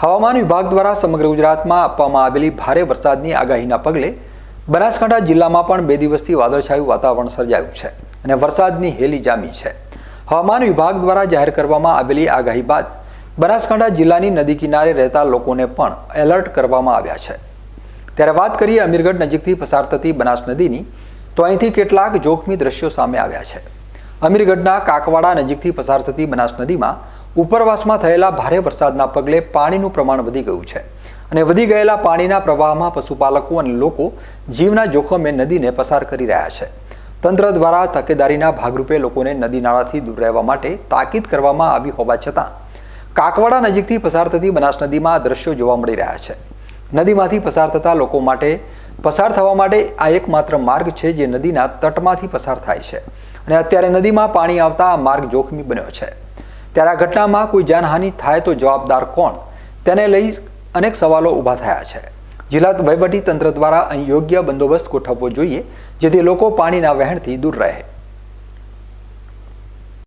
હવામાન વિભાગ દ્વારા સમગ્ર ગુજરાતમાં આપવામાં આવેલી ભારે વરસાદની આગાહીના પગલે બનાસકાંઠા જિલ્લામાં પણ બે દિવસથી વાદળછાયું વાતાવરણ સર્જાયું છે અને વરસાદની હેલી જામી છે. હવામાન વિભાગ દ્વારા જાહેર કરવામાં આવેલી આગાહી બાદ બનાસકાંઠા જિલ્લાની નદી કિનારે રહેતા લોકોને પણ એલર્ટ કરવામાં આવ્યા છે. ત્યારે વાત કરીએ અમીરગઢ નજીકથી પસાર થતી બનાસ નદીની, તો અહીંથી કેટલાક જોખમી દ્રશ્યો સામે આવ્યા છે. અમીરગઢના કાકવાડા નજીકથી પસાર થતી બનાસ નદીમાં ઉપરવાસમાં થયેલા ભારે વરસાદના પગલે પાણીનું પ્રમાણ વધી ગયું છે અને વધી ગયેલા પાણીના પ્રવાહમાં પશુપાલકો અને લોકો જીવના જોખમે નદીને પસાર કરી રહ્યા છે. તંત્ર દ્વારા તકેદારીના ભાગરૂપે લોકોને નદી નાળાથી દૂર રહેવા માટે તાકીદ કરવામાં આવી હોવા છતાં, કાકવાડા નજીકથી પસાર થતી બનાસ નદીમાં દ્રશ્યો જોવા મળી રહ્યા છે. નદીમાંથી પસાર થતા લોકો માટે, પસાર થવા માટે આ એકમાત્ર માર્ગ છે જે નદીના તટમાંથી પસાર થાય છે અને અત્યારે નદીમાં પાણી આવતા આ માર્ગ જોખમી બન્યો છે. ત્યારે આ ઘટનામાં કોઈ જાનહાનિ થાય તો જવાબદાર કોણ? તેને લઈ અનેક સવાલો ઊભા થયા છે. જિલ્લા વહીવટી તંત્ર દ્વારા અહીં યોગ્ય બંદોબસ્ત ગોઠવવો જોઈએ, જેથી લોકો પાણીના વહેણથી દૂર રહે.